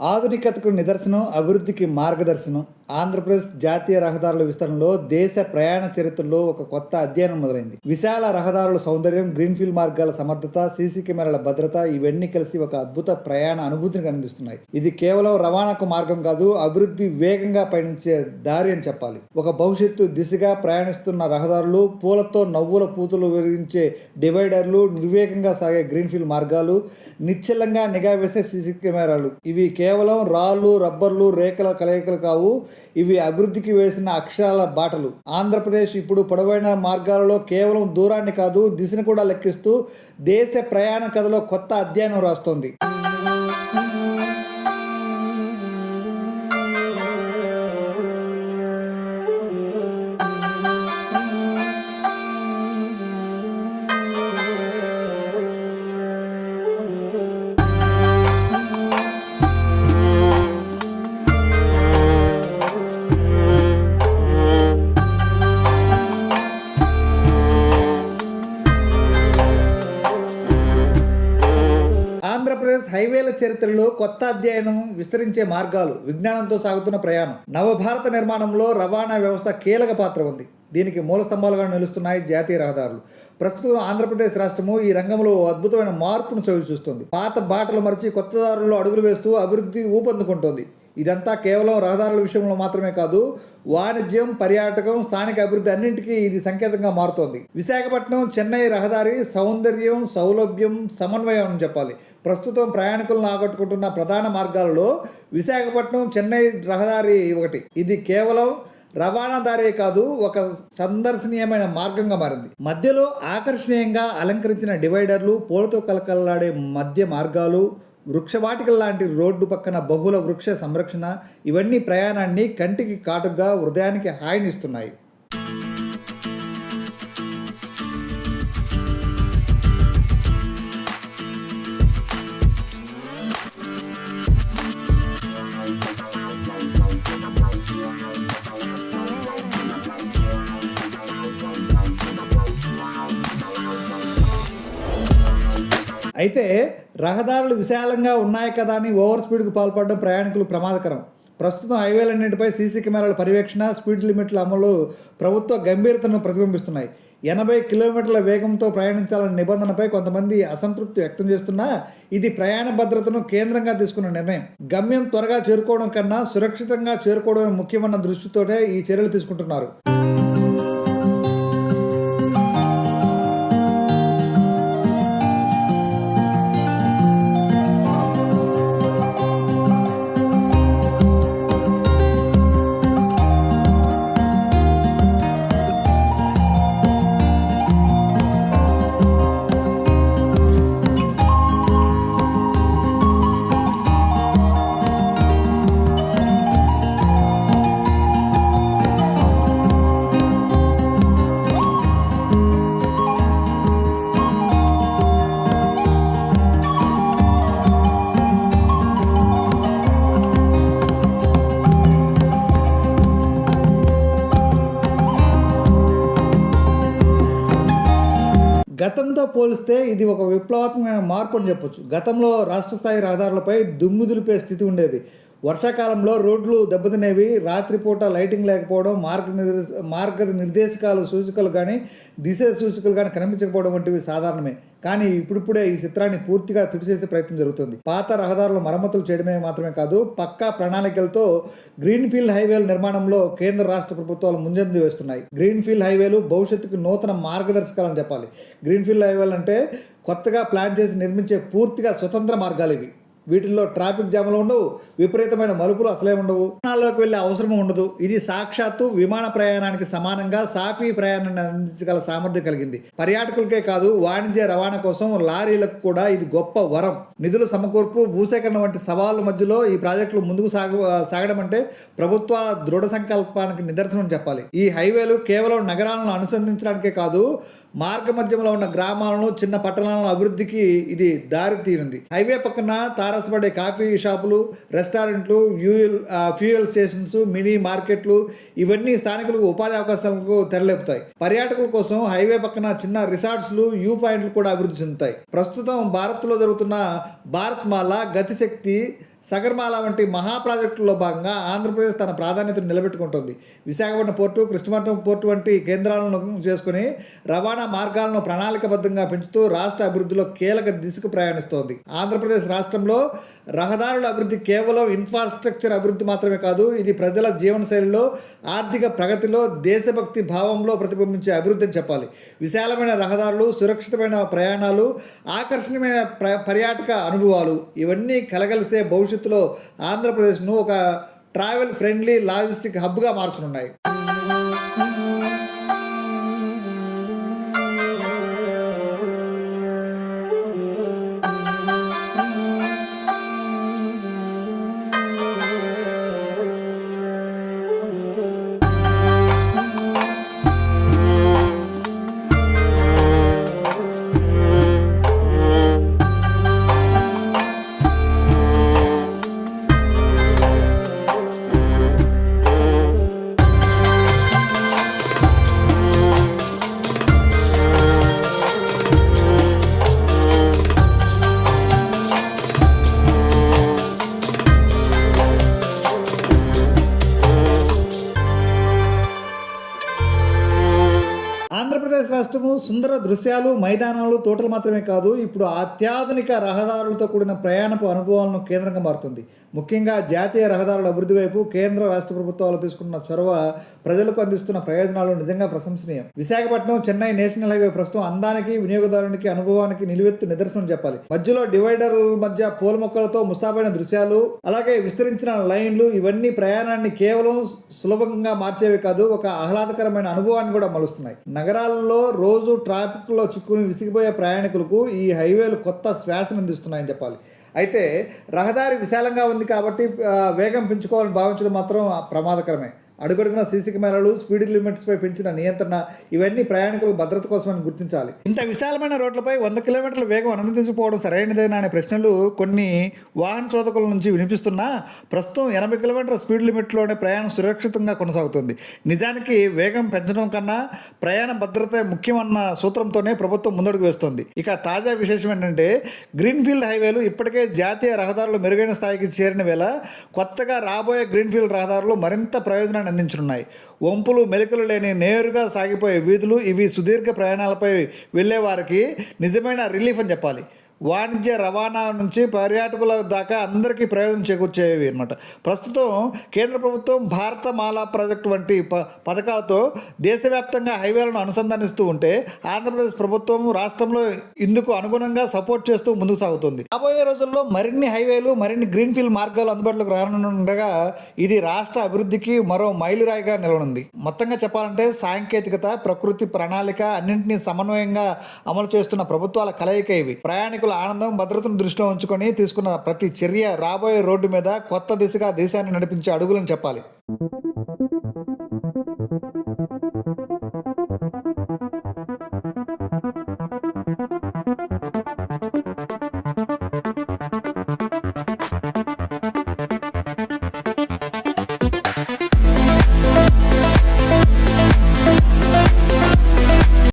ఆధునికతకు నిదర్శనం అభివృద్ధికి మార్గదర్శనం. ఆంధ్రప్రదేశ్ జాతీయ రహదారుల విస్తరణలో దేశ ప్రయాణ చరిత్రలో ఒక కొత్త అధ్యయనం మొదలైంది. విశాల రహదారుల సౌందర్యం గ్రీన్ఫీల్డ్ మార్గాల సమర్థత సీసీ కెమెరాల భద్రత ఇవన్నీ కలిసి ఒక అద్భుత ప్రయాణ అనుభూతిని అందిస్తున్నాయి. ఇది కేవలం రవాణాకు మార్గం కాదు అభివృద్ధి వేగంగా పయనించే దారి అని చెప్పాలి. ఒక భవిష్యత్తు దిశగా ప్రయాణిస్తున్న రహదారులు పూలతో నవ్వుల పూతలు విరిగించే డివైడర్లు నిర్వేగంగా సాగే గ్రీన్ఫీల్డ్ మార్గాలు నిశ్చలంగా నిఘా వేసే సీసీ కెమెరాలు. ఇవి కేవలం రాళ్ళు రబ్బర్లు రేఖల కలయికలు కావు ఇవి అభివృద్ధికి వేసిన అక్షరాల బాటలు. ఆంధ్రప్రదేశ్ ఇప్పుడు పొడవైన మార్గాలలో కేవలం దూరాన్ని కాదు దిశను కూడా లెక్కిస్తూ దేశ ప్రయాణ కథలో కొత్త అధ్యయనం రాస్తోంది. చరిత్రలో కొత్త అధ్యయనం విస్తరించే మార్గాలు విజ్ఞానంతో సాగుతున్న ప్రయాణం. నవభారత నిర్మాణంలో రవాణా వ్యవస్థ కీలక పాత్ర ఉంది. దీనికి మూల స్తంభాలుగా నిలుస్తున్నాయి జాతీయ రహదారులు. ప్రస్తుతం ఆంధ్రప్రదేశ్ రాష్ట్రము ఈ రంగంలో అద్భుతమైన మార్పును చవి చూస్తుంది పాత బాటలు మరిచి కొత్త దారుల్లో అడుగులు వేస్తూ అభివృద్ధి ఊపందుకుంటోంది. ఇదంతా కేవలం రహదారుల విషయంలో మాత్రమే కాదు వాణిజ్యం పర్యాటకం స్థానిక అభివృద్ధి అన్నింటికీ ఇది సంకేతంగా మారుతోంది. విశాఖపట్నం చెన్నై రహదారి సౌందర్యం సౌలభ్యం సమన్వయం అని చెప్పాలి. ప్రస్తుతం ప్రయాణికులను ఆకట్టుకుంటున్న ప్రధాన మార్గాలలో విశాఖపట్నం చెన్నై రహదారి ఒకటి. ఇది కేవలం రవాణాదారే కాదు ఒక సందర్శనీయమైన మార్గంగా మారింది. మధ్యలో ఆకర్షణీయంగా అలంకరించిన డివైడర్లు పూలతో కలకల్లాడే మధ్య మార్గాలు వృక్షవాటికల లాంటి రోడ్డు పక్కన బహుళ వృక్ష సంరక్షణ ఇవన్నీ ప్రయాణాన్ని కంటికి కాటుగా హృదయానికి హాయినిస్తున్నాయి. అయితే రహదారులు విశాలంగా ఉన్నాయి కదా అని ఓవర్ స్పీడ్కు పాల్పడడం ప్రయాణికులు ప్రమాదకరం. ప్రస్తుతం హైవేలన్నింటిపై సీసీ కెమెరాల పర్యవేక్షణ స్పీడ్ లిమిట్ల అమలు ప్రభుత్వ గంభీరతను ప్రతిబింబిస్తున్నాయి. ఎనభై కిలోమీటర్ల వేగంతో ప్రయాణించాలనే నిబంధనపై కొంతమంది అసంతృప్తి వ్యక్తం చేస్తున్నా ఇది ప్రయాణ భద్రతను కేంద్రంగా తీసుకున్న నిర్ణయం. గమ్యం త్వరగా చేరుకోవడం కన్నా సురక్షితంగా చేరుకోవడమే ముఖ్యమన్న దృష్టితోనే ఈ చర్యలు తీసుకుంటున్నారు. గతంతో పోలిస్తే ఇది ఒక విప్లవాత్మకమైన మార్పు అని చెప్పొచ్చు. గతంలో రాష్ట్ర స్థాయి రహదారులపై దుమ్ము దులిపే స్థితి ఉండేది. వర్షాకాలంలో రోడ్లు దెబ్బతినేవి రాత్రిపూట లైటింగ్ లేకపోవడం మార్గ నిర్దేశ మార్గ నిర్దేశకాలు సూచికలు కానీ దిశ సూచికలు కానీ కనిపించకపోవడం వంటివి సాధారణమే. కానీ ఇప్పుడిప్పుడే ఈ చిత్రాన్ని పూర్తిగా తుడిచేసే ప్రయత్నం జరుగుతుంది. పాత రహదారుల మరమ్మతులు చేయడమే మాత్రమే కాదు పక్కా ప్రణాళికలతో గ్రీన్ఫీల్డ్ హైవేల నిర్మాణంలో కేంద్ర రాష్ట్ర ప్రభుత్వాలు ముంజందు వేస్తున్నాయి. గ్రీన్ఫీల్డ్ హైవేలు భవిష్యత్తుకు నూతన మార్గదర్శకాలని చెప్పాలి. గ్రీన్ఫీల్డ్ హైవేలు అంటే కొత్తగా ప్లాన్ చేసి నిర్మించే పూర్తిగా స్వతంత్ర మార్గాలు ఇవి. వీటిల్లో ట్రాఫిక్ జాములు ఉండవు విపరీతమైన మలుపులు అసలే ఉండవు. విమానాల్లోకి వెళ్ళే అవసరం ఉండదు. ఇది సాక్షాత్తు విమాన ప్రయాణానికి సమానంగా సాఫీ ప్రయాణాన్ని అందించగల సామర్థ్యం కలిగింది. పర్యాటకులకే కాదు వాణిజ్య రవాణా కోసం లారీలకు కూడా ఇది గొప్ప వరం. నిధుల సమకూర్పు భూసేకరణ వంటి సవాళ్ళ మధ్యలో ఈ ప్రాజెక్టులు ముందుకు సాగ సాగడం అంటే ప్రభుత్వ దృఢ సంకల్పానికి నిదర్శనం చెప్పాలి. ఈ హైవేలు కేవలం నగరాలను అనుసంధించడానికే కాదు మార్గ మధ్యంలో ఉన్న గ్రామాలను చిన్న పట్టణాలను అభివృద్ధికి ఇది దారితీరింది హైవే పక్కన తారసపడే కాఫీ షాపులు రెస్టారెంట్లు ఫ్యూయల్ ఫ్యూయల్ స్టేషన్స్ మినీ మార్కెట్లు ఇవన్నీ స్థానికులకు ఉపాధి అవకాశాలకు తెరలేపుతాయి. పర్యాటకుల కోసం హైవే పక్కన చిన్న రిసార్ట్స్లు వ్యూ పాయింట్లు కూడా అభివృద్ధి చెందుతాయి. ప్రస్తుతం భారత్లో జరుగుతున్న భారత్ మాల గతిశక్తి సగర్మాల వంటి మహా ప్రాజెక్టుల్లో భాగంగా ఆంధ్రప్రదేశ్ తన ప్రాధాన్యతను నిలబెట్టుకుంటుంది. విశాఖపట్నం పోర్టు కృష్ణపట్నం పోర్టు వంటి కేంద్రాలను చేసుకుని రవాణా మార్గాలను ప్రణాళికబద్ధంగా పెంచుతూ రాష్ట్ర అభివృద్ధిలో కీలక దిశకు ప్రయాణిస్తోంది. ఆంధ్రప్రదేశ్ రాష్ట్రంలో రహదారుల అభివృద్ధి కేవలం ఇన్ఫ్రాస్ట్రక్చర్ అభివృద్ధి మాత్రమే కాదు ఇది ప్రజల జీవనశైలిలో ఆర్థిక ప్రగతిలో దేశభక్తి భావంలో ప్రతిబింబించే అభివృద్ధి అని చెప్పాలి. విశాలమైన రహదారులు సురక్షితమైన ప్రయాణాలు ఆకర్షణీయమైన ప్ర పర్యాటక అనుభవాలు ఇవన్నీ కలగలిసే భవిష్యత్తులో ఆంధ్రప్రదేశ్ను ఒక ట్రావెల్ ఫ్రెండ్లీ లాజిస్టిక్ హబ్గా మార్చనున్నాయి. సుందర దృశ్యాలు మైదానాలు తోటలు మాత్రమే కాదు ఇప్పుడు అత్యాధునిక రహదారులతో కూడిన ప్రయాణపు అనుభవాలను కేంద్రంగా మారుతుంది. ముఖ్యంగా జాతీయ రహదారుల అభివృద్ధి వైపు కేంద్ర రాష్ట్ర ప్రభుత్వాలు తీసుకున్న చొరవ ప్రజలకు అందిస్తున్న ప్రయోజనాలు నిజంగా ప్రశంసనీయం. విశాఖపట్నం చెన్నై నేషనల్ హైవే ప్రస్తుతం అందానికి వినియోగదారునికి అనుభవానికి నిలువెత్తు నిదర్శనం చెప్పాలి. మధ్యలో డివైడర్ల మధ్య పూల మొక్కలతో ముస్తాబైన దృశ్యాలు అలాగే విస్తరించిన లైన్లు ఇవన్నీ ప్రయాణాన్ని కేవలం సులభంగా మార్చేవి కాదు ఒక ఆహ్లాదకరమైన అనుభవాన్ని కూడా మలుస్తున్నాయి. నగరాల్లో రోజు ట్రాఫిక్లో చిక్కుని విసిగిపోయే ప్రయాణికులకు ఈ హైవేలు కొత్త శ్వాసను అందిస్తున్నాయని చెప్పాలి. అయితే రహదారి విశాలంగా ఉంది కాబట్టి వేగం పెంచుకోవాలని భావించడం మాత్రం ప్రమాదకరమే. అడుగడుగున సీసీ కెమెరాలు స్పీడ్ లిమిట్స్పై పెంచిన నియంత్రణ ఇవన్నీ ప్రయాణికుల భద్రత కోసమని గుర్తించాలి. ఇంత విశాలమైన రోడ్లపై వంద కిలోమీటర్ల వేగం అనుమతించకపోవడం సరైనదేనా అనే ప్రశ్నలు కొన్ని వాహన చోదకుల నుంచి వినిపిస్తున్నా ప్రస్తుతం ఎనభై కిలోమీటర్ల స్పీడ్ లిమిట్లోనే ప్రయాణం సురక్షితంగా కొనసాగుతుంది. నిజానికి వేగం పెంచడం కన్నా ప్రయాణ భద్రత ముఖ్యమన్న సూత్రంతోనే ప్రభుత్వం ముందడుగు వేస్తోంది. ఇక తాజా విశేషం ఏంటంటే గ్రీన్ఫీల్డ్ హైవేలు ఇప్పటికే జాతీయ రహదారులు మెరుగైన స్థాయికి చేరిన వేళ కొత్తగా రాబోయే గ్రీన్ఫీల్డ్ రహదారులు మరింత ప్రయోజనాన్ని అందించనున్నాయి. వంపులు మెలికలు లేని నేరుగా సాగిపోయే వీధులు ఇవి సుదీర్ఘ ప్రయాణాలపై వెళ్ళే వారికి నిజమైన రిలీఫ్ అని చెప్పాలి. వాణిజ్య రవాణా నుంచి పర్యాటకుల దాకా అందరికీ ప్రయోజనం చేకూర్చేవి అనమాట ప్రస్తుతం కేంద్ర ప్రభుత్వం భారత మాలా ప్రాజెక్టు వంటి ప పథకాలతో దేశవ్యాప్తంగా హైవేలను అనుసంధానిస్తూ ఉంటే ఆంధ్రప్రదేశ్ ప్రభుత్వం రాష్ట్రంలో ఇందుకు అనుగుణంగా సపోర్ట్ చేస్తూ ముందుకు సాగుతుంది. రాబోయే రోజుల్లో మరిన్ని హైవేలు మరిన్ని గ్రీన్ఫీల్డ్ మార్గాలు అందుబాటులోకి రానుండగా ఇది రాష్ట్ర అభివృద్ధికి మరో మైలురాయిగా నిలవనుంది. మొత్తంగా చెప్పాలంటే సాంకేతికత ప్రకృతి ప్రణాళిక అన్నింటినీ సమన్వయంగా అమలు చేస్తున్న ప్రభుత్వాల కలయిక ఇవి. ప్రయాణికుల ఆనందం భద్రతను దృష్టిలో ఉంచుకొని తీసుకున్న ప్రతి చర్య రాబోయే రోడ్డు మీద కొత్త దిశగా దేశాన్ని నడిపించే అడుగులను చెప్పాలి.